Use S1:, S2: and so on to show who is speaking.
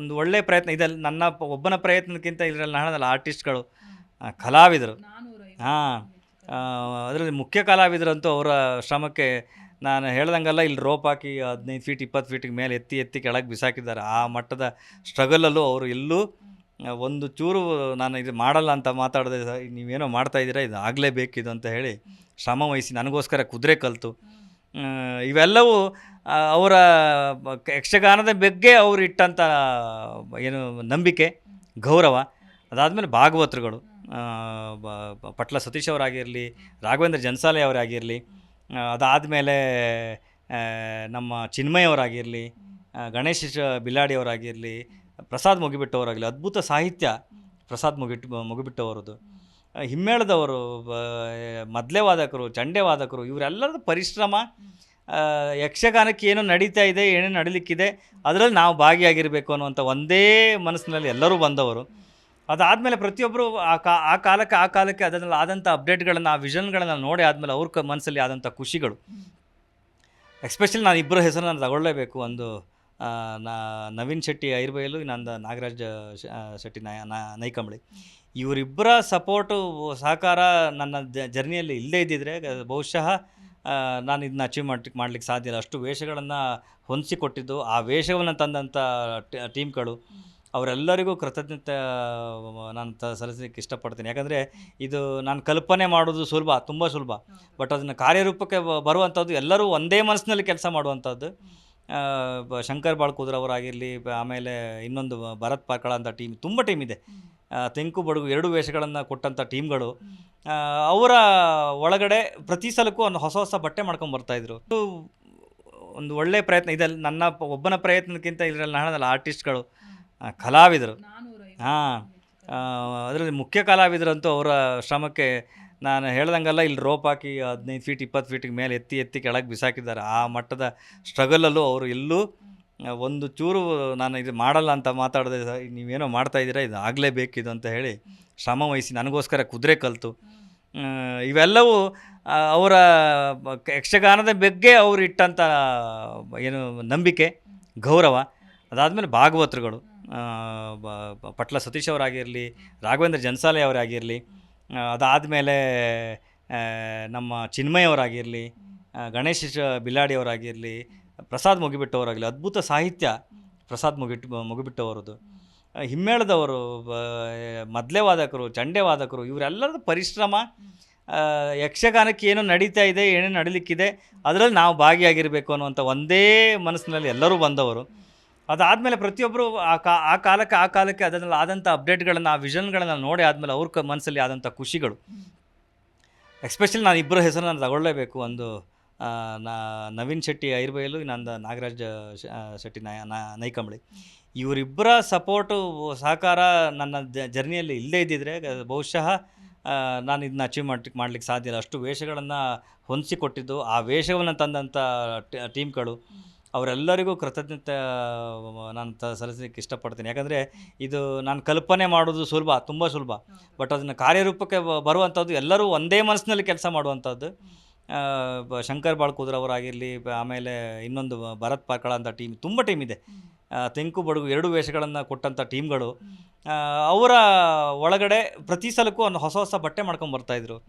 S1: ಒಂದು ಒಳ್ಳೆ ಪ್ರಯತ್ನ ಇದೆಲ್ಲ ನನ್ನ ಒಬ್ಬನ ಪ್ರಯತ್ನಕ್ಕಿಂತ ಇದರಲ್ಲಿ ಹಣದಲ್ಲ ಆರ್ಟಿಸ್ಟ್ಗಳು. ಕಲಾವಿದರು. ಹಾಂ. ಅದರಲ್ಲಿ ಮುಖ್ಯ ಕಲಾವಿದರಂತೂ ಅವರ ಶ್ರಮಕ್ಕೆ ನಾನು ಹೇಳ್ದಂಗೆಲ್ಲ ಇಲ್ಲಿ ರೋಪ್ ಹಾಕಿ ಹದಿನೈದು ಫೀಟ್ ಇಪ್ಪತ್ತು ಫೀಟಿಗೆ ಮೇಲೆ ಎತ್ತಿ ಎತ್ತಿ ಕೆಳಗೆ ಬಿಸಾಕಿದ್ದಾರೆ. ಆ ಮಟ್ಟದ ಸ್ಟ್ರಗಲಲ್ಲೂ ಅವರು ಎಲ್ಲೂ ಒಂದು ಚೂರು ನಾನು ಇದು ಮಾಡಲ್ಲ ಅಂತ ಮಾತಾಡದೆ ನೀವೇನೋ ಮಾಡ್ತಾ ಇದ್ದೀರಾ ಇದು ಆಗಲೇಬೇಕಿದು ಅಂತ ಹೇಳಿ ಶ್ರಮ ವಹಿಸಿ ನನಗೋಸ್ಕರ ಕುದುರೆ ಕಲಿತು. ಇವೆಲ್ಲವೂ ಅವರ ಯಕ್ಷಗಾನದ ಬಗ್ಗೆ ಅವರು ಇಟ್ಟಂಥ ಏನು ನಂಬಿಕೆ, ಗೌರವ, ಅದಾದಮೇಲೆ ಭಾಗವತರುಗಳು ಪಟ್ಲ ಸತೀಶ್ ಅವರಾಗಿರಲಿ, ರಾಘವೇಂದ್ರ ಜನ್ಸಾಲೆ ಅವರಾಗಿರಲಿ ಅದಾದಮೇಲೆ ನಮ್ಮ ಚಿನ್ಮಯ್ ಅವರಾಗಿರಲಿ ಗಣೇಶ್ ಶ- ಬಿಲ್ಲಾಡಿ ಅವರಾಗಿರಲಿ, ಪ್ರಸಾದ್ ಮುಗಿಬಿಟ್ಟವರಾಗಲಿ, ಅದ್ಭುತ ಸಾಹಿತ್ಯ ಪ್ರಸಾದ್ ಮುಗಿಟ್ಟು ಮುಗಿಬಿಟ್ಟವರದು. ಹಿಮ್ಮೇಳದವರು ಮದ್ಲೆ ವಾದಕರು ಚಂಡೆ ವಾದಕರು ಇವರೆಲ್ಲರದ ಪರಿಶ್ರಮ ಯಕ್ಷಗಾನಕ್ಕೆ ಏನು ನಡೀತಾ ಇದೆ ಏನೇನು ನಡೀಲಿಕ್ಕಿದೆ, ಅದರಲ್ಲಿ ನಾವು ಭಾಗಿಯಾಗಿರಬೇಕು ಅನ್ನುವಂಥ ಒಂದೇ ಮನಸ್ಸಿನಲ್ಲಿ ಎಲ್ಲರೂ ಬಂದವರು. ಅದಾದಮೇಲೆ ಪ್ರತಿಯೊಬ್ಬರು ಆ ಕಾ, ಆ ಕಾಲಕ್ಕೆ ಆ ಕಾಲಕ್ಕೆ ಅದರಲ್ಲಿ ಆದಂಥ ಅಪ್ಡೇಟ್ಗಳನ್ನು, ಆ ವಿಷನ್ಗಳನ್ನು ನೋಡಿ ಆದಮೇಲೆ ಅವ್ರ ಮನಸ್ಸಲ್ಲಿ ಆದಂಥ ಖುಷಿಗಳು. ಎಸ್ಪೆಷಲಿ ನಾನು ಇಬ್ಬರ ಹೆಸರನ್ನು ತಗೊಳ್ಳೇಬೇಕು ಒಂದು ನಾ ನವೀನ್ ಶೆಟ್ಟಿ ಐರ್ಬೈಲು ಇನ್ನೊಂದು ನಾಗರಾಜ್ ಶೆಟ್ಟಿ ನಾಯ ನೈಕಂಬಳಿ. ಇವರಿಬ್ಬರ ಸಪೋರ್ಟು ಸಹಕಾರ ನನ್ನ ಜರ್ನಿಯಲ್ಲಿ ಇಲ್ಲದೇ ಇದ್ದಿದ್ರೆ ಬಹುಶಃ ನಾನು ಇದನ್ನ ಅಚೀವ್ ಮಾಡ್ಲಿಕ್ಕೆ ಮಾಡಲಿಕ್ಕೆ ಸಾಧ್ಯ ಇಲ್ಲ. ಅಷ್ಟು ವೇಷಗಳನ್ನು ಹೊಂದಿಸಿಕೊಟ್ಟಿದ್ದು ಆ ವೇಷವನ್ನು ತಂದಂಥ ಟೀಮ್ಗಳು. ಅವರೆಲ್ಲರಿಗೂ ಕೃತಜ್ಞತೆ ನಾನು ತ ಸಲ್ಲಿಸಲಿಕ್ಕೆ ಇಷ್ಟಪಡ್ತೀನಿ. ಯಾಕಂದರೆ ಇದು ನಾನು ಕಲ್ಪನೆ ಮಾಡೋದು ಸುಲಭ ತುಂಬ ಸುಲಭ. ಬಟ್ ಅದನ್ನು ಕಾರ್ಯರೂಪಕ್ಕೆ ಬರುವಂಥದ್ದು ಎಲ್ಲರೂ ಒಂದೇ ಮನಸ್ಸಿನಲ್ಲಿ ಕೆಲಸ ಮಾಡುವಂಥದ್ದು ಶಂಕರ್ ಬಾಳ್ಕೂದ್ರ ಅವರಾಗಿರಲಿ ಆಮೇಲೆ ಇನ್ನೊಂದು ಭರತ್ ಪಾರ್ಕಳ ಅಂತ ಟೀಮ್ ತುಂಬ ಟೀಮ್ ಇದೆ. ತೆಂಕು ಬಡಗು ಎರಡು ವೇಷಗಳನ್ನು ಕೊಟ್ಟಂಥ ಟೀಮ್ಗಳು. ಅವರ ಒಳಗಡೆ ಪ್ರತಿ ಸಲಕ್ಕೂ ಒಂದು ಹೊಸ ಹೊಸ ಬಟ್ಟೆ ಮಾಡ್ಕೊಂಡು ಬರ್ತಾಯಿದ್ರು ಒಂದು ಒಳ್ಳೆ ಪ್ರಯತ್ನ ಇದೆ ನನ್ನ ಒಬ್ಬನ ಪ್ರಯತ್ನಕ್ಕಿಂತ ಇದರಲ್ಲಿ ನಾನಲ್ಲ ಆರ್ಟಿಸ್ಟ್ಗಳು. ಕಲಾವಿದರು. ಹಾಂ. ಅದರಲ್ಲಿ ಮುಖ್ಯ ಕಲಾವಿದರಂತೂ ಅವರ ಶ್ರಮಕ್ಕೆ ನಾನು ಹೇಳ್ದಂಗೆಲ್ಲ ಇಲ್ಲಿ ರೋಪ್ ಹಾಕಿ ಹದಿನೈದು ಫೀಟ್ ಇಪ್ಪತ್ತು ಫೀಟಿಗೆ ಮೇಲೆ ಎತ್ತಿ ಎತ್ತಿ ಕೆಳಗೆ ಬಿಸಾಕಿದ್ದಾರೆ. ಆ ಮಟ್ಟದ ಸ್ಟ್ರಗಲಲ್ಲೂ ಅವರು ಎಲ್ಲೂ ಒಂದು ಚೂರು ನಾನು ಇದು ಮಾಡಲ್ಲ ಅಂತ ಮಾತಾಡದೆ ನೀವೇನೋ ಮಾಡ್ತಾ ಇದ್ದೀರಾ, ಇದು ಆಗಲೇಬೇಕಿದು ಅಂತ ಹೇಳಿ ಶ್ರಮ ವಹಿಸಿ ನನಗೋಸ್ಕರ ಕುದುರೆ ಕಲಿತು. ಇವೆಲ್ಲವೂ ಅವರ ಯಕ್ಷಗಾನದ ಬಗ್ಗೆ ಅವರು ಇಟ್ಟಂಥ ಏನು ನಂಬಿಕೆ, ಗೌರವ. ಅದಾದಮೇಲೆ ಭಾಗವತರುಗಳು ಪಟ್ಲ ಸತೀಶ್ ಅವರಾಗಿರಲಿ, ರಾಘವೇಂದ್ರ ಜನ್ಸಾಲೆ ಅವರಾಗಿರಲಿ ಅದಾದಮೇಲೆ ನಮ್ಮ ಚಿನ್ಮಯವರಾಗಿರಲಿ ಗಣೇಶ ಬಿಲಾಡಿಯವರಾಗಿರಲಿ ಪ್ರಸಾದ್ ಮುಗಿಬಿಟ್ಟವರಾಗಲಿ, ಅದ್ಭುತ ಸಾಹಿತ್ಯ ಪ್ರಸಾದ್ ಮುಗಿಟ್ಟು ಮುಗಿಬಿಟ್ಟವರದು. ಹಿಮ್ಮೇಳದವರು ಮೊದಲೇ ವಾದಕರು ಚಂಡೆ ವಾದಕರು ಇವರೆಲ್ಲರದ ಪರಿಶ್ರಮ ಯಕ್ಷಗಾನಕ್ಕೆ ಏನು ನಡೀತಾ ಇದೆ, ಏನೇನು ನಡೀಲಿಕ್ಕಿದೆ, ಅದರಲ್ಲಿ ನಾವು ಭಾಗಿಯಾಗಿರಬೇಕು ಅನ್ನುವಂಥ ಒಂದೇ ಮನಸ್ಸಿನಲ್ಲಿ ಎಲ್ಲರೂ ಬಂದವರು. ಅದಾದಮೇಲೆ ಪ್ರತಿಯೊಬ್ಬರು ಆ ಕಾ, ಆ ಕಾಲಕ್ಕೆ ಆ ಕಾಲಕ್ಕೆ ಅದನ್ನೆಲ್ಲ ಆದಂಥ ಅಪ್ಡೇಟ್ಗಳನ್ನು ಆ ವಿಷನ್ಗಳನ್ನು ನೋಡಿ ಆದಮೇಲೆ ಅವ್ರ ಮನಸ್ಸಲ್ಲಿ ಆದಂಥ ಖುಷಿಗಳು. ಎಸ್ಪೆಷಲಿ ನಾನು ಇಬ್ಬರ ಹೆಸರನ್ನು ತಗೊಳ್ಳೇಬೇಕು ಒಂದು ನಾ, ನವೀನ್ ಶೆಟ್ಟಿ ಐರ್ಬೈಲು, ಇನ್ನೊಂದು ನಾಗರಾಜ್ ಶೆಟ್ಟಿ ನಾಯ ನೈಕಂಬಳಿ ಇವರಿಬ್ಬರ ಸಪೋರ್ಟು ಸಹಕಾರ ನನ್ನ ಜರ್ನಿಯಲ್ಲಿ ಇಲ್ಲದೇ ಇದ್ದಿದ್ರೆ ಬಹುಶಃ ನಾನು ಇದನ್ನ ಅಚೀವ್ ಮಾಡ್ಲಿಕ್ಕೆ ಮಾಡಲಿಕ್ಕೆ ಸಾಧ್ಯ ಇಲ್ಲ. ಅಷ್ಟು ವೇಷಗಳನ್ನು ಹೊಂದಿಸಿಕೊಟ್ಟಿದ್ದು ಆ ವೇಷವನ್ನು ತಂದಂಥ ಟೀಮ್ಗಳು ಅವರೆಲ್ಲರಿಗೂ ಕೃತಜ್ಞತೆ ನಾನು ತ, ಸಲ್ಲಿಸಲಿಕ್ಕೆ ಇಷ್ಟಪಡ್ತೀನಿ. ಯಾಕಂದರೆ ಇದು ನಾನು ಕಲ್ಪನೆ ಮಾಡೋದು ಸುಲಭ, ತುಂಬ ಸುಲಭ. ಬಟ್ ಅದನ್ನು ಕಾರ್ಯರೂಪಕ್ಕೆ ಬರುವಂಥದ್ದು ಎಲ್ಲರೂ ಒಂದೇ ಮನಸ್ಸಿನಲ್ಲಿ ಕೆಲಸ ಮಾಡುವಂಥದ್ದು ಶಂಕರ್ ಬಾಳ್ಕೂದ್ರ ಅವರಾಗಿರಲಿ ಆಮೇಲೆ ಇನ್ನೊಂದು ಭರತ್ ಪಾರ್ಕಳ ಅಂತ ಟೀಮ್, ತುಂಬ ಟೀಮ್ ಇದೆ. ತೆಂಕು ಬಡಗು ಎರಡು ವೇಷಗಳನ್ನು ಕೊಟ್ಟಂಥ ಟೀಮ್ಗಳು. ಅವರ ಒಳಗಡೆ ಪ್ರತಿ ಸಲಕ್ಕೂ ಒಂದು ಹೊಸ ಹೊಸ ಬಟ್ಟೆ ಮಾಡ್ಕೊಂಡು ಬರ್ತಾಯಿದ್ರು